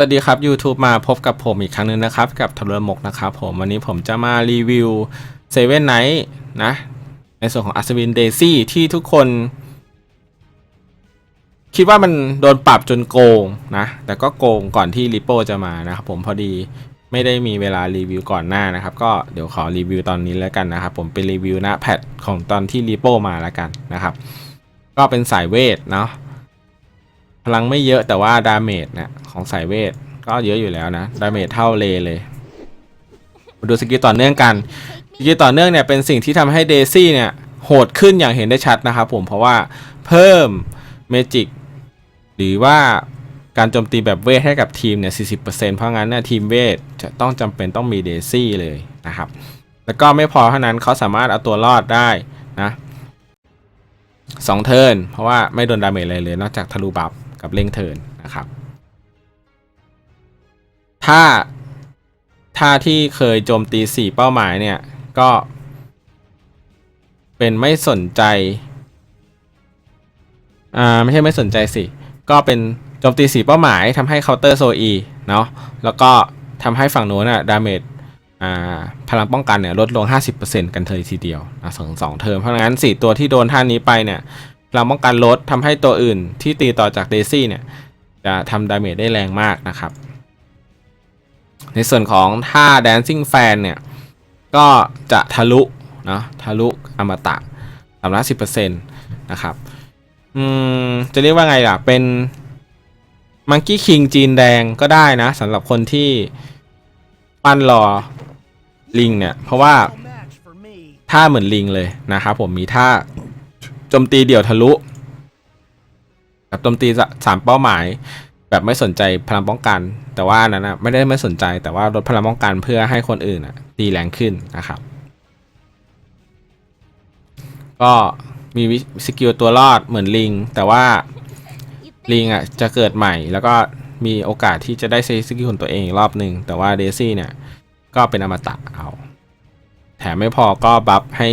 สวัสดีครับ YouTube มาพบกับผมอีกครั้งหนึงนะครับ กับทรมกนะครับผมวันนี้ผมจะมารีวิวเซเว่นไนท์นะ ในส่วนของอัศวินเดซี่ที่ทุกคน คิดว่ามันโดนปรับจนโกงนะ แต่ก็โกงก่อนที่ริปโปจะมานะครับผมพอดีไม่ได้มีเวลารีวิวก่อนหน้านะครับ ก็เดี๋ยวขอรีวิวตอนนี้แล้วกันนะครับ ผมเป็นรีวิวหนะแพทของตอนที่ริปโปมาแล้วกันนะครับ ก็เป็นสายเวทเนาะ ลังไม่เยอะแต่ว่าดาเมจเนี่ยของสายเวทก็เยอะอยู่แล้วนะ ดาเมจเท่าเลเลยมาดูสกิลต่อเนื่องกัน สกิลต่อเนื่องเนี่ยเป็นสิ่งที่ทำให้เดซี่เนี่ยโหดขึ้นอย่างเห็นได้ชัดนะครับผมเพราะว่าเพิ่มเมจิกหรือว่าการโจมตีแบบเวทให้กับทีมเนี่ย 40%เพราะงั้นเนี่ยทีมเวทจะต้องจำเป็นต้องมีเดซี่เลยนะครับ แล้วก็ไม่พอเท่านั้นเขาสามารถเอาตัวรอดได้นะสองเทิร์นเพราะว่าไม่โดนดาเมจอะไรเลย นอกจากทะลุบัฟ กับเร่งเทิร์นนะครับ ถ้าถ้าที่เคยโจมตี 4 เป้าหมายเนี่ยก็ เป็นไม่สนใจ อ่า ไม่ใช่ไม่สนใจสิ ก็เป็นโจมตี 4 เป้าหมายทำให้เคาน์เตอร์โซอีเนาะแล้วก็ทำให้ฝั่งโน้นอะดาเมจอ่าพลังป้องกันเนี่ยลดลง 50%กันเลยทีเดียวนะสองสองเทอมเพราะงั้น 4 ตัวที่โดนท่านนี้ไปเนี่ย พลังป้องกันลดทำให้ตัวอื่นที่ตีต่อจากเดซี่เนี่ยจะทำดาเมจได้แรงมากนะครับ ในส่วนของท่า Dancing Fan เนี่ยก็จะทะลุเนาะทะลุอมตะสามร้อยสิบเปอร์เซ็นต์นะครับอืมจะเรียกว่าไงล่ะ เป็นมังกี้คิงจีนแดงก็ได้นะสำหรับคนที่ปั้นรอลิงเนี่ย เพราะว่าท่าเหมือนลิงเลยนะครับผมมีท่า จมตีเดี่ยวทะลุกับโจมตีสามเป้าหมาย แบบไม่สนใจพลังป้องกัน แต่ว่านั้นนะไม่ได้ไม่สนใจแต่ว่าลดพลังป้องกันเพื่อให้คนอื่นอะตีแรงขึ้นนะครับ ก็มีสกิลตัวรอดเหมือนลิง แต่ว่าลิงอะจะเกิดใหม่ แล้วก็มีโอกาสที่จะได้ใช้สกิลของตัวเองอีกรอบหนึ่งแต่ว่าเดซี่เนี่ยก็เป็นอมตะเอา แถมไม่พอก็บัฟให้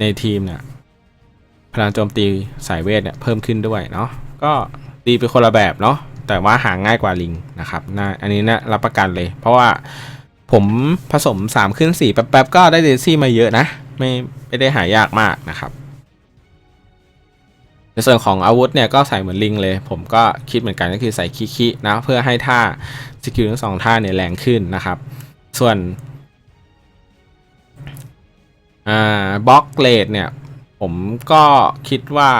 ในทีมเนี่ย พลังโจมตีสายเวทเนี่ยเพิ่มขึ้นด้วยเนาะก็ตีเป็นคนละแบบเนาะแต่ว่าหาง่ายกว่าลิงนะครับนะอันนี้นะรับประกันเลย เพราะว่าผมผสม 3 ขึ้น 4 แป๊บๆก็ได้เดซี่มาเยอะนะ ไม่ไม่ได้หายากมากนะครับ ในส่วนของอาวุธเนี่ยก็ใส่เหมือนลิงเลย ผมก็คิดเหมือนกันก็คือใส่คิคินะ เพื่อให้ท่าสกิลทั้งสองท่าเนี่ยแรงขึ้นนะครับ ส่วนอ่าบล็อกเลดเนี่ย ผมก็คิดว่า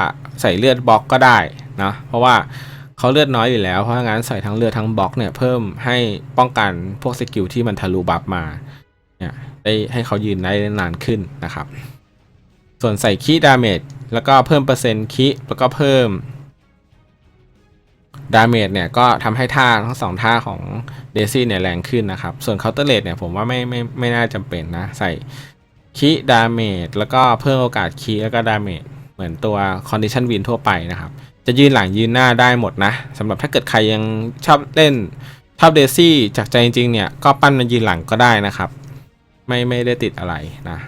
ใส่เลือดบล็อกก็ได้นะเพราะว่าเขาเลือดน้อยอยู่แล้ว เพราะงั้นใส่ทั้งเลือดทั้งบล็อกเนี่ยเพิ่มให้ป้องกันพวกสกิลที่มันทะลุบัฟมาเนี่ยได้ให้เขายืนได้นานขึ้นนะครับ ส่วนใส่คีดาเมจแล้วก็เพิ่มเปอร์เซ็นต์คีแล้วก็เพิ่มดาเมจเนี่ยก็ทำให้ท่าทั้งสองท่าของเดซี่เนี่ยแรงขึ้นนะครับ ส่วนเคาน์เตอร์เลดเนี่ยผมว่าไม่ไม่ไม่น่าจำเป็นนะ ใส่ คีดาเมจแล้วก็เพิ่มโอกาสคีแล้วก็ดาเมจเหมือนตัวคอนดิชันวินทั่วไปนะครับ จะยืนหลังยืนหน้าได้หมดนะสำหรับถ้าเกิดใครยังชอบเล่นชอบเดซี่จากใจจริงๆเนี่ยก็ปั้นมายืนหลังก็ได้นะครับ ไม่ไม่ได้ติดอะไรนะ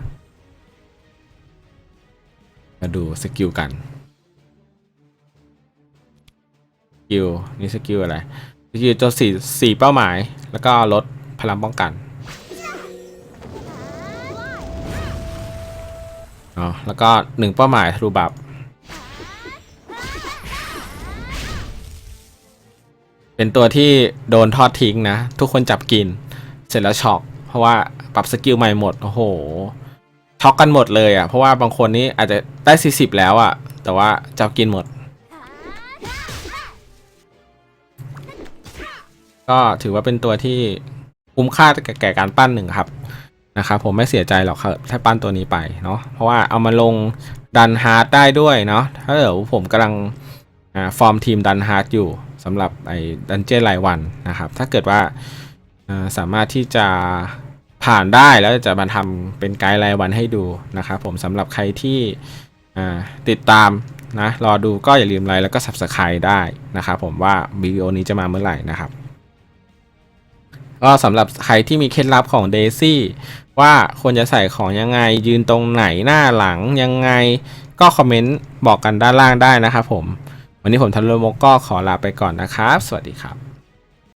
มาดูสกิลกันสกิลนี่สกิลอะไรสกิลตัวสี่สี่เป้าหมาย แล้วก็ลดพลังป้องกัน อ๋อแล้วก็หนึ่งเป้าหมายทะลุบับเป็นตัวที่โดนทอดทิ้งนะ ทุกคนจับกิน เสร็จแล้วช็อกเพราะว่าปรับสกิลใหม่หมด โอ้โหช็อกกันหมดเลยอะ เพราะว่าบางคนนี้อาจจะได้ 40 แล้วอะ แต่ว่าจับกินหมด ก็ถือว่าเป็นตัวที่คุ้มค่าแก่การปั้นหนึ่งครับ นะครับผมไม่เสียใจหรอกครับถ้าปั้นตัวนี้ไปเนาะเพราะว่าเอามาลงดันฮาร์ดได้ด้วยเนาะถ้าเดี๋ยวผมกำลังฟอร์มทีมดันฮาร์ดอยู่สำหรับไอ้ดันเจี้ยนรายวันนะครับถ้าเกิดว่าสามารถที่จะผ่านได้แล้วจะมาทำเป็นไกด์รายวันให้ดูนะครับผมสำหรับใครที่ติดตามนะรอดูก็อย่าลืมไลค์แล้วก็ Subscribe ได้นะครับผมว่าวิดีโอนี้จะมาเมื่อไหร่นะครับก็สำหรับใครที่มีเคล็ดลับของ Daisy ว่าควรจะใส่ของยังไง ยืนตรงไหนหน้าหลังยังไง ก็คอมเมนต์บอกกันด้านล่างได้นะครับผม วันนี้ผมทันโรโมก็ขอลาไปก่อนนะครับ สวัสดีครับ